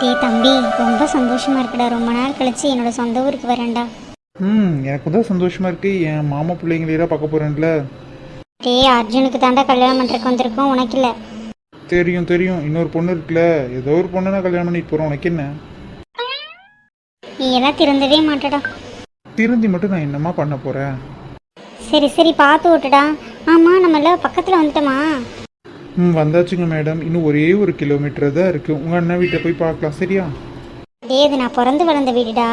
டேய் தம்பி ரொம்ப சந்தோஷமா இருக்குடா. ரொம்ப நாள் கழிச்சு என்னோட சொந்த ஊருக்கு வரேன்டா. ம் எனக்கு தான் சந்தோஷமா இருக்கு. என் மாமா பிள்ளைங்களெல்லாம் பார்க்க போறேன்ல. டேய் அர்ஜுனுக்கு தாண்டா கல்யாணம் பண்ணுறக்கு வந்திருக்கோம். உனக்கு இல்லை. தெரியும் தெரியும். இன்னொரு பொண்ணு இருக்குல்ல. ஏதோ ஒரு பொண்ணை நான் கல்யாணம் பண்ணிட்டு போறோம் உனக்கு என்ன? நீ எல்லாம் திறந்தவே மாட்டடா. திருந்தி மட்டும் நான் என்னம்மா பண்ண போறேன்? சரி சரி பார்த்து விட்டுடா. ஆமாம் நம்ம எல்லாம் பக்கத்தில் வந்துட்டோமா? ம் வந்தாச்சுங்க மேடம். இன்னும் ஒரே ஒரு கிலோமீட்டர் தான் இருக்கு. உங்க அண்ணன் வீட்டை போய் பார்க்கலாம் சரியா? டேய் இது நான் பிறந்து வளர்ந்த வீடுடா.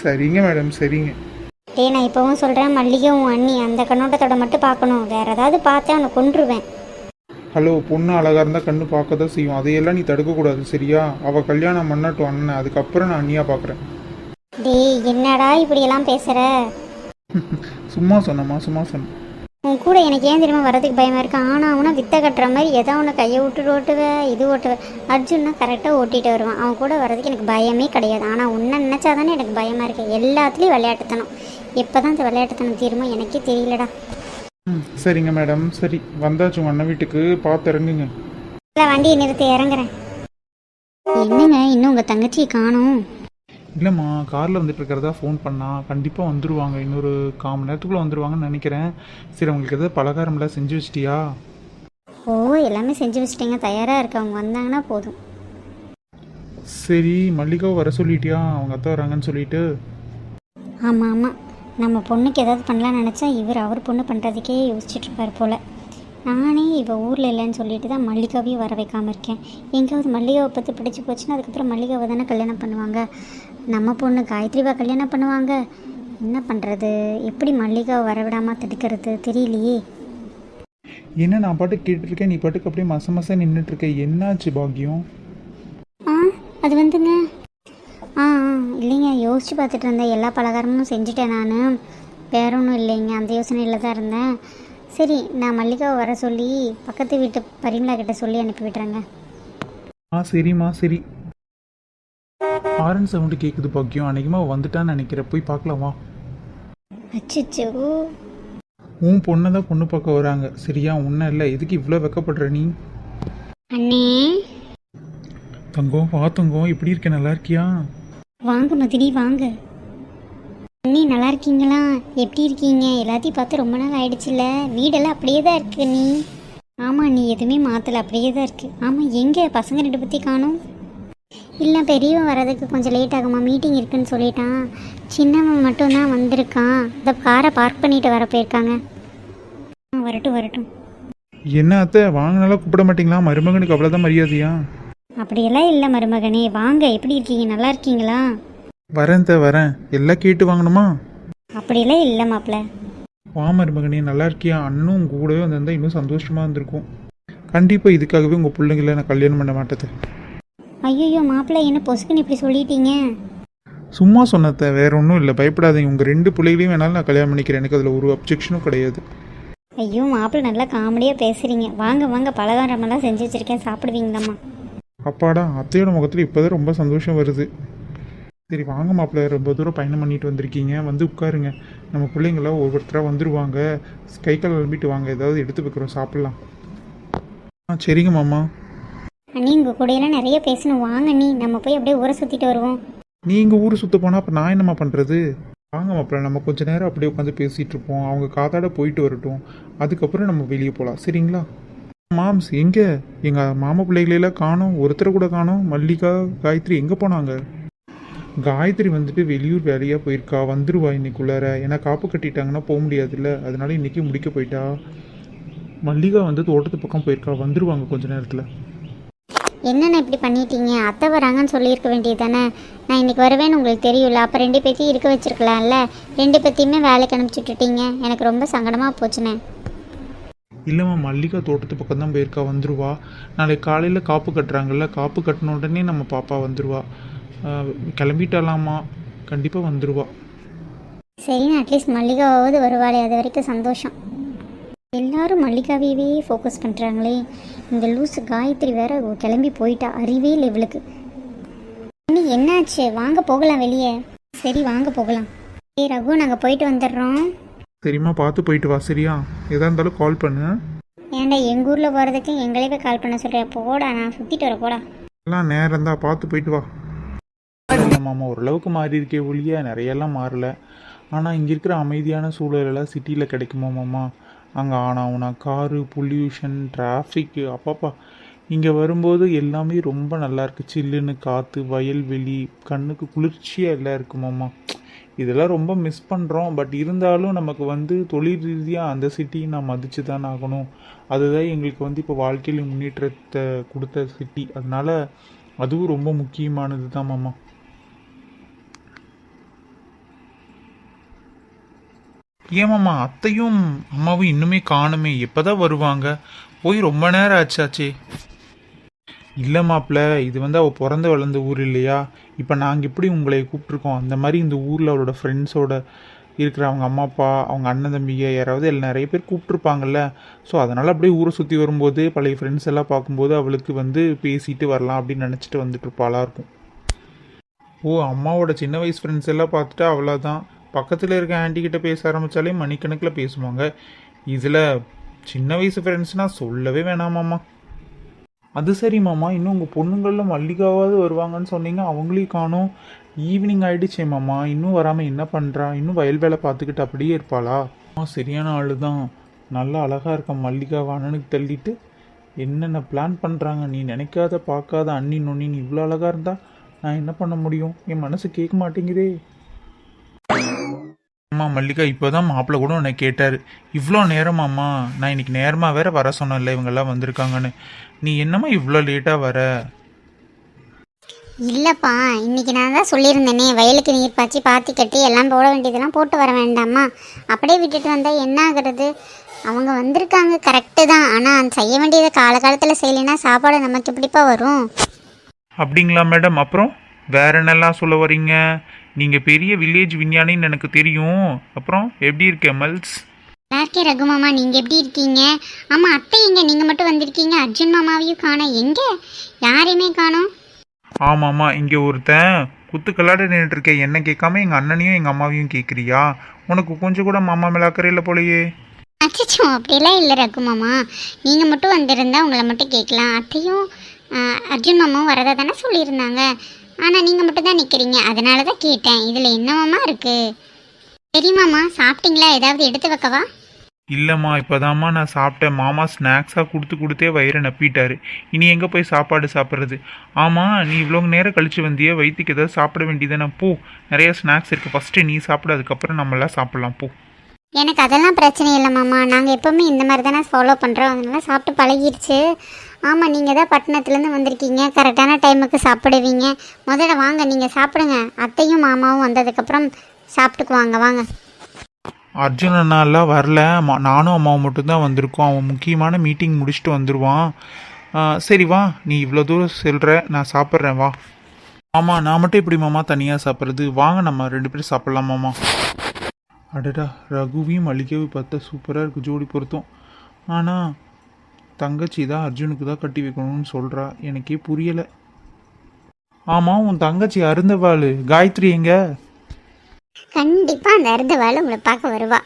சரிங்க மேடம் சரிங்க. டேய் நான் இப்போவும் சொல்கிறேன் மல்லிகை உன் அண்ணி அந்த கண்ணோட்டத்தோட மட்டும் பார்க்கணும். வேற ஏதாவது பார்த்தா அவனை கொன்றுவேன். ஹலோ பொண்ணு அழகா இருந்தா கண்ணு பார்க்க தான் செய்யும். அதையெல்லாம் நீ தடுக்க கூடாது சரியா? அவ கல்யாணம் பண்ணட்டும் அண்ணன். அதுக்கப்புறம் நான் அண்ணியா பார்க்கறேன். டேய் என்னடா இப்படியெல்லாம் பேசுகிற சும்மா சொன்னம்மா சும்மா சொன்னேன் உன் கூட எனக்கு ஏன் தெரியுமா வரதுக்கு பயமா இருக்கு? ஆனா அவனா வித்த கட்டுற மாதிரி ஏதோ அவனை கையை விட்டுட்டு ஓட்டுவேன் இது ஓட்டுவேன் அர்ஜுன்னா கரெக்டாக ஓட்டிட்டு வருவான். அவன் கூட வரதுக்கு எனக்கு பயமே கிடையாது. ஆனா உன்னை நினைச்சாதானே எனக்கு பயமா இருக்கு. எல்லாத்துலேயும் விளையாட்டுத்தனம். எப்பதான் இந்த விளையாட்டுத்தனம் தீருமோ எனக்கே தெரியலடா. ம் சரிங்க மேடம். சரி வந்தாச்சு அண்ணன் வீட்டுக்கு. பார்த்து இறங்குங்க. இல்லை வண்டியை நிறுத்தி இறங்குறேன். என்னங்க இன்னும் உங்க தங்கச்சியை காணும். இல்லைம்மா காரில் வந்துட்டு இருக்கிறதா ஃபோன் பண்ணா கண்டிப்பாக வந்துருவாங்க. இன்னொரு கால் மணி நேரத்துக்குள்ளே வந்துருவாங்கன்னு நினைக்கிறேன். சரி உங்களுக்கு எதாவது பலகாரம்லாம் செஞ்சு வச்சிட்டியா? ஓ எல்லாமே செஞ்சு வச்சிட்டீங்க. தயாரா இருக்கு அவங்க வந்தாங்கன்னா போதும். சரி மல்லிகாவை வர சொல்லிட்டியா? அவங்க அத்தை வராங்கன்னு சொல்லிட்டு. ஆமா ஆமா. நம்ம பொண்ணுக்கு ஏதாவது பண்ணலாம்னு நினச்சா இவர் அவர் பொண்ணு பண்ணுறதுக்கே யோசிச்சுட்டு இருப்பார் போல. நானே இவ ஊரில் இல்லைன்னு சொல்லிட்டு தான் மல்லிகாவையும் வர வைக்காமல் இருக்கேன். எங்கேயாவது மல்லிகாவை பற்றி பிடிச்சி போச்சுன்னா அதுக்கப்புறம் மல்லிகாவை தானே கல்யாணம் பண்ணுவாங்க. நம்ம பொண்ணு காயத்ரிவா கல்யாணம் பண்ணுவாங்க. என்ன பண்ணுறது எப்படி மல்லிகாவை வரவிடாமல் தடுக்கிறது? தெரியலையே. என்ன நான் பாட்டு கேட்டுருக்கேன் நீ பாட்டுக்கு அப்படியே மச மச நின்றுட்டு இருக்க என்னாச்சு பாக்கியம் ஆ அது வந்துங்க. ஆ ஆ இல்லைங்க. யோசிச்சு பார்த்துட்டு இருந்தேன் எல்லா பலகாரமும் செஞ்சுட்டேன் நான். வேற ஒன்றும் இல்லைங்க. அந்த யோசனையில் தான் இருந்தேன். சரி நான் மல்லிகாவை வர சொல்லி பக்கத்து வீட்டு பரிமளா கிட்ட சொல்லி அனுப்பி விட்டுறேங்க. ஆ சரிம்மா சரி. ஆரன் சவுண்டு கேட்குது பாக்கியம். அன்னைக்குமா வந்துட்டான்னு நினைக்கிறேன். போய் பார்க்கலாம்? அச்சோ உன் பொண்ணை தான் பொண்ணு பார்க்க வராங்க. சரியா? உன்ன இல்லை. எதுக்கு இவ்வளோ வெக்கப்படுற நீ? அண்ணே. தங்கம் வா தங்கம். எப்படி இருக்க? நல்லா இருக்கியா? வாங்க மதினி வாங்க. அண்ணி நல்லா இருக்கீங்களா? எப்படி இருக்கீங்க? எல்லாத்தையும் பார்த்து ரொம்ப நாள் ஆயிடுச்சுல்ல வீடெல்லாம் அப்படியே தான் இருக்கு நீ ஆமாம் நீ எதுவுமே மாற்றல அப்படியே தான் இருக்கு. ஆமாம் எங்கே? பசங்க ரெண்டு பற்றி காணும். இல்லை பெரியவன் வர்றதுக்கு கொஞ்சம் லேட் ஆகுமா? மீட்டிங் இருக்குன்னு சொல்லிட்டான். சின்னவன் மட்டும்தான் வந்திருக்கான். இந்த காரை பார்க் பண்ணிட்டு வர போயிருக்காங்க. வரட்டும் வரட்டும். என்ன அத்தை? வாங்கினாலும் கூப்பிட மாட்டீங்களா? மருமகனுக்கு அவ்வளோதான் மரியாதையா? அப்படியெல்லாம் இல்லை மருமகனே. வாங்க எப்படி இருக்கீங்க? நல்லா இருக்கீங்களா? வரேன் தே வரேன். எல்லாம் கேட்டு வாங்கணுமா? அப்படியெல்லாம் இல்லை மாப்பிள்ள. வா மருமகனே. நல்லா இருக்கியா? அண்ணனும் உங்க கூடவே வந்திருந்தா இன்னும் சந்தோஷமா இருந்திருக்கும். கண்டிப்பாக இதுக்காகவே உங்கள் பிள்ளைங்கள நான் கல்யாணம் பண்ண மாட்டேது ஐயோ மாப்பிள்ளை என்ன பொசுக்குன்னு இப்படி சொல்லிட்டீங்க? சும்மா சொன்னத வேற ஒன்றும் இல்லை. பயப்படாதீங்க. உங்கள் ரெண்டு பிள்ளைகளையும் வேணாலும் நான் கல்யாணம் பண்ணிக்கிறேன். எனக்கு அதில் ஒரு அப்ஜெக்ஷனும் கிடையாது. ஐயோ மாப்பிள்ளை நல்லா காமெடியாக பேசுகிறீங்க வாங்க வாங்க. பலகாரமெல்லாம் செஞ்சு வச்சுருக்கேன். சாப்பிடுவீங்களாம்மா. அப்பாடா அத்தையோட முகத்தில் இப்போதான் ரொம்ப சந்தோஷம் வருது. சரி வாங்க மாப்பிள்ளை. ரொம்ப தூரம் பயணம் பண்ணிட்டு வந்திருக்கீங்க. வந்து உட்காருங்க. நம்ம பிள்ளைங்களாம் ஒவ்வொருத்தராக வந்துருவாங்க. கை கால் கிளம்பிட்டு வாங்க. ஏதாவது எடுத்து வைக்கிறோம். சாப்பிட்லாம். ஆ சரிங்க மாமா. அண்ணி உங்கள் கூடையெல்லாம் நிறைய பேசணும். வாங்க அண்ணி நம்ம போய் அப்படியே ஊரை சுற்றிட்டு வருவோம். நீங்கள் ஊர் சுத்த போனால் அப்போ நான் என்னம்மா பண்ணுறது வாங்க மாப்பிள்ள நம்ம கொஞ்ச நேரம் அப்படியே உட்காந்து பேசிகிட்டு இருப்போம். அவங்க காத்தாட போயிட்டு வரட்டும். அதுக்கப்புறம் நம்ம வெளியே போகலாம் சரிங்களா? மாம்ஸ் எங்கே? எங்கள் மாமா பிள்ளைகளெல்லாம் காணோம். ஒருத்தரை கூட காணோம். மல்லிகா காயத்ரி எங்கே போனாங்க? காயத்ரி வந்துட்டு வெளியூர் வேலையாக போயிருக்கா. வந்துருவா இன்னைக்குள்ளார. ஏன்னா காப்பு கட்டிட்டாங்கன்னா போக முடியாதுல்ல. அதனால இன்னைக்கு முடிக்க போயிட்டா. மல்லிகா வந்து தோட்டத்து பக்கம் போயிருக்கா. வந்துருவாங்க கொஞ்ச நேரத்தில். என்னண்ணா இப்படி பண்ணிட்டீங்க? அத்தை வராங்கன்னு சொல்லியிருக்க வேண்டியது தானே நான் இன்னைக்கு வருவேன்னு உங்களுக்கு தெரியும்ல. அப்போ ரெண்டு பேத்தையும் இருக்க வச்சிருக்கலாம்ல. ரெண்டு பேத்தையுமே வேலைக்கு அனுப்பிச்சி விட்டுட்டீங்க. எனக்கு ரொம்ப சங்கடமாக போச்சுண்ணே. இல்லைம்மா மல்லிகா தோட்டத்து பக்கம் தான் போயிருக்கா. வந்துருவா. நாளைக்கு காலையில் காப்பு கட்டுறாங்கல்ல. காப்பு கட்டின உடனே நம்ம பாப்பா வந்துருவா. ஆஹ் கிளம்பிட்டாலாமா? கண்டிப்பாக வந்துருவா. சரிண்ணா அட்லீஸ்ட் மல்லிகாவாவது வருவாளே. அது வரைக்கும் சந்தோஷம். எல்லாரும் மல்லிகாவையவே ஃபோக்கஸ் பண்ணுறாங்களே இந்த லூசு காயத்ரி வேற கிளம்பி போயிட்டா. அறிவே இல்லை இவளுக்கு. அண்ணி என்னாச்சு? வாங்க போகலாம் வெளியே. சரி வாங்க போகலாம். ஏய் ரகு நாங்கள் போயிட்டு வந்துடுறோம். சரிம்மா பார்த்து போயிட்டு வா. சரியா? எதா இருந்தாலும் கால் பண்ணு. ஏன்டா எங்கள் ஊரில் போகிறதுக்கு எங்களே கால் பண்ண சொல்கிறேன் போடா நான் சுற்றிட்டு வர போடா. எல்லாம் நேரம் தான் பார்த்து போயிட்டு வா. மாமா ஓரளவுக்கு மாறி இருக்கே ஒழிய நிறையெல்லாம் மாறல. ஆனால் இங்கே இருக்கிற அமைதியான சூழலெல்லாம் சிட்டியில் கிடைக்குமா மாமா? அங்கே ஆனாவுனா காரு பொல்யூஷன் டிராஃபிக்கு அப்பப்பா. இங்கே வரும்போது எல்லாமே ரொம்ப நல்லா இருக்குது சில்லுன்னு காற்று வயல்வெளி கண்ணுக்கு குளிர்ச்சியாக எல்லாம் இருக்குமாம்மா இதெல்லாம் ரொம்ப மிஸ் பண்ணுறோம் பட் இருந்தாலும் நமக்கு வந்து தொழில் ரீதியாக அந்த சிட்டியை நான் மதித்து தான் ஆகணும். அதுதான் எங்களுக்கு வந்து இப்போ வாழ்க்கையில் முன்னேற்றத்தை கொடுத்த சிட்டி அதனால் அதுவும் ரொம்ப முக்கியமானது தான் மாமா. ஏமாம்மா அத்தையும் அம்மாவும் இன்னுமே காணுமே எப்போதான் வருவாங்க? போய் ரொம்ப நேரம் ஆச்சாச்சே. இல்லை மாப்பிள்ள இது வந்து அவள் பிறந்து வளர்ந்த ஊர் இல்லையா? இப்போ நாங்கள் எப்படி உங்களை கூப்பிட்ருக்கோம் அந்த மாதிரி இந்த ஊரில் அவளோட ஃப்ரெண்ட்ஸோட இருக்கிற அவங்க அம்மா அப்பா அவங்க அண்ணன் தம்பிங்க யாராவது எல்லாம் நிறைய பேர் கூப்பிட்ருப்பாங்கல்ல ஸோ அதனால் அப்படியே ஊரை சுற்றி வரும்போது பழைய ஃப்ரெண்ட்ஸ் எல்லாம் பார்க்கும்போது அவளுக்கு வந்து பேசிட்டு வரலாம் அப்படின்னு நினச்சிட்டு வந்துட்டு இருப்பாளாக இருக்கும். ஓ அம்மாவோட சின்ன வயசு ஃப்ரெண்ட்ஸ் எல்லாம் பார்த்துட்டு அவ்வளோதான் பக்கத்தில் இருக்க ஆண்டிக்கிட்ட பேச ஆரம்பித்தாலே மணிக்கணக்கில் பேசுவாங்க. இதில் சின்ன வயசு ஃப்ரெண்ட்ஸ்னால் சொல்லவே வேணாமாம்மா அது சரி மாமா இன்னும் உங்கள் பொண்ணுங்களில் மல்லிகாவாவது வருவாங்கன்னு சொன்னீங்க அவங்களையும் காணும். ஈவினிங் ஆகிடுச்சே மாமா இன்னும் வராமல் என்ன பண்ணுறா இன்னும் வயல் வேலை பார்த்துக்கிட்டு அப்படியே இருப்பாளா? ஆ சரியான ஆளு தான் நல்லா அழகாக இருக்க மல்லிகாவை அண்ணனுக்கு தள்ளிட்டு. என்னென்ன பிளான் பண்ணுறாங்க நீ நினைக்காத பார்க்காத அண்ணி நொண்ணின்னு இவ்வளோ அழகாக இருந்தால் நான் என்ன பண்ண முடியும்? என் மனசு கேட்க மாட்டேங்குதே. அம்மா மல்லிகா இப்போ தான் மாப்பிள்ளை கூட உன்னை கேட்டார். இவ்வளோ நேரமாம்மா நான் இன்னைக்கு நேரமாக வேற வர சொன்னேன்ல இவங்கெல்லாம் வந்திருக்காங்கன்னு. நீ என்னம்மா இவ்வளோ லேட்டாக வர? இல்லைப்பா இன்னைக்கு நான் தான் சொல்லியிருந்தேனே வயலுக்கு நீர் பாய்ச்சி பாத்தி கட்டி எல்லாம் போட வேண்டியதெல்லாம் போட்டு வர வேண்டாமா அப்படியே விட்டுட்டு வந்தால் என்ன ஆகுறது? அவங்க வந்திருக்காங்க கரெக்டு தான். ஆனால் செய்ய வேண்டியதை காலகாலத்தில் செய்யலைன்னா சாப்பாடு நமக்கு எப்படிப்பா வரும்? அப்படிங்களா மேடம் அப்புறம்? வேற என்னெல்லாம் சொல்ல வரீங்க? நீங்கள் பெரிய வில்லேஜ் விஞ்ஞானின்னு எனக்கு தெரியும். அப்புறம் எப்படி இருக்க மல்ஸ்? நல்லா இருக்கேன் ரகு மாமா நீங்கள் எப்படி இருக்கீங்க? ஆமாம் அத்தை எங்க? நீங்கள் மட்டும் வந்திருக்கீங்க. அர்ஜுன் மாமாவையும் காணோம். எங்கே? யாரையுமே காணோம். ஆமாம்மா இங்கே ஒருத்தன் குத்துக்கல்லாட நின்றுட்டு இருக்கேன். என்ன கேட்காம எங்கள் அண்ணனையும் எங்கள் அம்மாவையும் கேட்குறியா உனக்கு கொஞ்சம் கூட மாமா மேல அக்கறை இல்லை போலயே. அச்சச்சோ அப்படியெல்லாம் இல்லை ரகு மாமா. நீங்கள் மட்டும் வந்திருந்தா உங்களை மட்டும் கேட்கலாம். அத்தையும் அர்ஜுன் மாமாவும் வரதா தானே சொல்லியிருந்தாங்க. ஆனால் நீங்கள் மட்டும் தான் நிற்கிறீங்க அதனால தான் கேட்டேன். இதில் என்ன மாமா இருக்குது சரி மாமா சாப்பிட்டீங்களா? ஏதாவது எடுத்து வைக்கவா? இல்லைம்மா இப்போதாம்மா நான் சாப்பிட்டேன். மாமா ஸ்நாக்ஸாக கொடுத்து கொடுத்தே வயிறை நப்பிட்டாரு. இனி எங்கே போய் சாப்பாடு சாப்பிட்றது? ஆமாம் நீ இவ்வளோ நேரம் கழிச்சு வந்தியே வயிற்றுக்கு ஏதாவது சாப்பிட வேண்டியதானே போ நிறைய ஸ்நாக்ஸ் இருக்குது ஃபஸ்ட்டு நீ சாப்பிடு அதுக்கப்புறம் நம்மளாம் சாப்பிட்லாம். போ. எனக்கு அதெல்லாம் பிரச்சனை இல்லை மாமா நாங்கள் எப்போவுமே இந்த மாதிரி தானே ஃபாலோ பண்ணுறோம் அதனால சாப்பிட்டு பழகிருச்சு. ஆமாம் நீங்கள் தான் பட்டணத்துலேருந்து வந்திருக்கீங்க. கரெக்டான டைமுக்கு சாப்பிடுவீங்க. முதல்ல வாங்க நீங்கள் சாப்பிடுங்க. அத்தையும் மாமாவும் வந்ததுக்கப்புறம் சாப்பிட்டுக்குவாங்க வாங்க அர்ஜுன் அண்ணாலாம் வரல. நானும் அம்மாவும் மட்டும்தான் வந்திருக்கோம். அவன் முக்கியமான மீட்டிங் முடிச்சுட்டு வந்துடுவான் சரி வா. நீ இவ்வளோ தூரம் செல்கிற நான் சாப்பிட்றேன் வா. ஆமாம் நான் மட்டும் இப்படி மாமா தனியாக சாப்பிட்றது? வாங்க நம்ம ரெண்டு பேரும் சாப்பிட்லாம் மாமா. அடடா ரகுவையும் மளிகையும் பார்த்தா சூப்பராக இருக்குது ஜோடி பொருத்தம். ஆனால் தங்கச்சி தான் அர்ஜுனுக்கு தான் கட்டி வைக்கணும்னு சொல்கிறா எனக்கே புரியலை. ஆமாம் உன் தங்கச்சி அருந்தவாள். காயத்ரி எங்க? கண்டிப்பாக அந்த அருந்தவாள் உங்களை பார்க்க வருவா.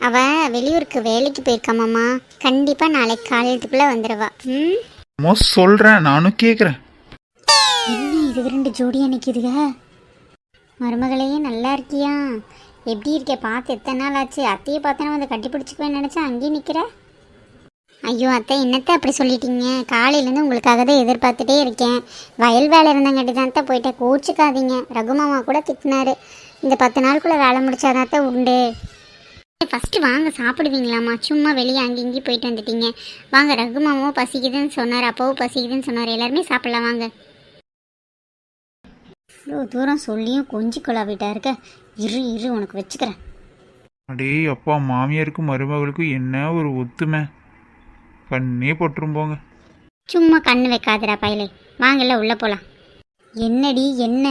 அவள் வெளியூருக்கு வேலைக்கு போயிருக்கா மாமா. கண்டிப்பாக நாளைக்கு காலையத்துக்குள்ளே வந்துடுவா ம்? மோஸ் சொல்கிறேன் நானும் கேட்குறேன் என்ன இது ரெண்டு ஜோடியாக நிற்கிதுக மருமகளையே நல்லா இருக்கியா? எப்படி இருக்க? பார்த்து எத்தனை நாள் ஆச்சு? அத்தையை பார்த்தனா வந்து கட்டி பிடிச்சிக்குவேன்னு நினச்சா அங்கேயே நிற்கிற ஐயோ அத்தை என்னத்தை அப்படி சொல்லிட்டீங்க? காலையிலேருந்து உங்களுக்காக தான் எதிர்பார்த்துட்டே இருக்கேன். வயல் வேலை இருந்தங்காட்டி தான் தான் போயிட்டேன். கோச்சிக்காதீங்க. ரகுமாமா கூட திட்டினாரு. இந்த பத்து நாளுக்குள்ளே வேலை முடிச்சாதான் தான் உண்டு. ஃபஸ்ட்டு வாங்க சாப்பிடுவீங்களாம்மா? சும்மா வெளியே அங்கே இங்கேயும் போயிட்டு வந்துட்டீங்க. வாங்க ரகுமாமாவும் பசிக்குதுன்னு சொன்னார். அப்பாவும் பசிக்குதுன்னு சொன்னார். எல்லாருமே சாப்பிடலாம் வாங்க. இவ்வளோ தூரம் சொல்லியும் கொஞ்சி கொள்ளாவிட்டா இருக்க இரு இரு உனக்கு வச்சுக்கிறேன். அடே அப்பா மாமியாருக்கும் மருமகளுக்கும் என்ன ஒரு ஒத்துமை? கண்ணே போட்டுரும் போங்க. சும்மா கண்ணு வைக்காதடா பயலே. வாங்கல உள்ளே போகலாம் என்னடி என்ன?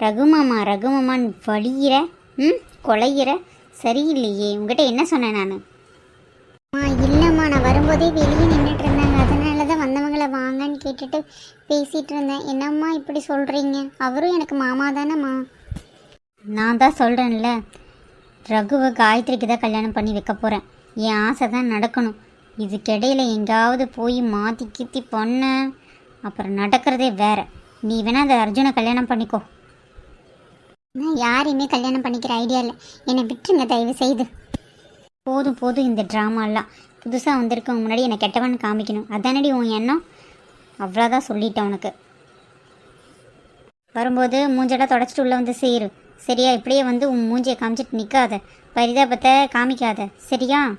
ரகுமாமா ரகுமாமான்னு வலிகிற ம் கொலைகிற சரியில்லையே. உங்ககிட்ட என்ன சொன்னேன் நான்? இல்லைம்மா நான் வரும்போதே வெளியே நின்றுட்டு இருந்தாங்க. அதனால தான் வந்தவங்கள வாங்கன்னு கேட்டுட்டு பேசிகிட்டு இருந்தேன். என்னம்மா இப்படி சொல்கிறீங்க அவரும் எனக்கு மாமா தானேம்மா. நான் தான் சொல்கிறேன்ல ரகுவை காயத்ரிக்கு தான் கல்யாணம் பண்ணி வைக்க போகிறேன் என் ஆசை தான் நடக்கணும். இதுக்கிடையில் எங்கேயாவது போய் மாற்றி கீத்தி பண்ண. அப்புறம் நடக்கிறதே வேற. நீ வேணால் அந்த அர்ஜுனை கல்யாணம் பண்ணிக்கோ. நான் யாரையுமே கல்யாணம் பண்ணிக்கிற ஐடியா இல்லை. என்னை விட்டுருங்க தயவு செய்து. போதும் போதும் இந்த ட்ராமாலாம் புதுசாக வந்திருக்கவங்க முன்னாடி என்னை கெட்டவன் காமிக்கணும். அதானடி உன் எண்ணம்? அவ்வளோதான் சொல்லிட்டேன் உனக்கு. வரும்போது மூஞ்செல்லாம் தொடச்சிட்டு உள்ளே வந்து சேரு. சரியா இப்படியே வந்து உன் மூஞ்சியை காமிச்சிட்டு நிற்காத பரிதாபத்தை காமிக்காத. சரியா?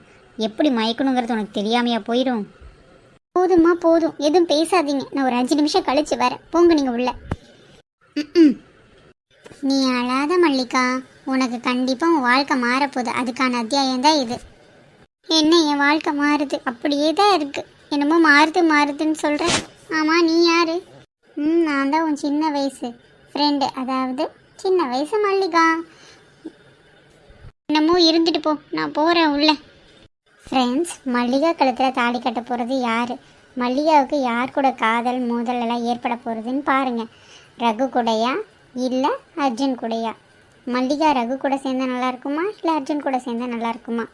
எப்படி மயக்கணுங்கிறது உனக்கு தெரியாமையா போயிடும்? போதும்மா போதும். எதுவும் பேசாதீங்க. நான் ஒரு அஞ்சு நிமிஷம் கழிச்சு வரேன். போங்க நீங்கள் உள்ள. நீ அழாத மல்லிகா. உனக்கு கண்டிப்பாக உன் வாழ்க்கை மாறப்போகுது. அதுக்கான அத்தியாயம் தான் இது. என்ன என் வாழ்க்கை மாறுது? அப்படியே தான் இருக்கு. என்னமோ மாறுது மாறுதுன்னு சொல்கிறேன் ஆமாம் நீ யாரு? ம் நான் தான் உன் சின்ன வயசு ஃப்ரெண்டு அதாவது சின்ன வயசு மல்லிகா. என்னமோ இருந்துட்டு போ. நான் போகிறேன் உள்ளே. ஃப்ரெண்ட்ஸ் மல்லிகா கழுத்தில் தாலி கட்ட போகிறது யார்? மல்லிகாவுக்கு யார் கூட காதல் மோதல் எல்லாம் ஏற்பட போகிறதுன்னு பாருங்கள் ரகு கூடையா? இல்லை அர்ஜுன் கூடையா? மல்லிகா ரகு கூட சேர்ந்தா நல்லாயிருக்குமா இல்லை அர்ஜுன் கூட சேர்ந்தா நல்லாயிருக்குமா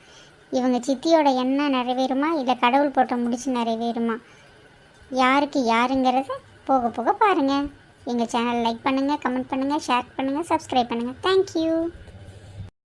இவங்க சித்தியோட எண்ணம் நிறைவேறுமா? இல்லை கடவுள் போட்ட முடிச்சு நிறைவேறுமா? யாருக்கு யாருங்கிறத போக போக பாருங்கள் எங்கள் சேனல் லைக் பண்ணுங்கள் கமெண்ட் பண்ணுங்கள் ஷேர் பண்ணுங்கள் சப்ஸ்கிரைப் பண்ணுங்கள் தேங்க்யூ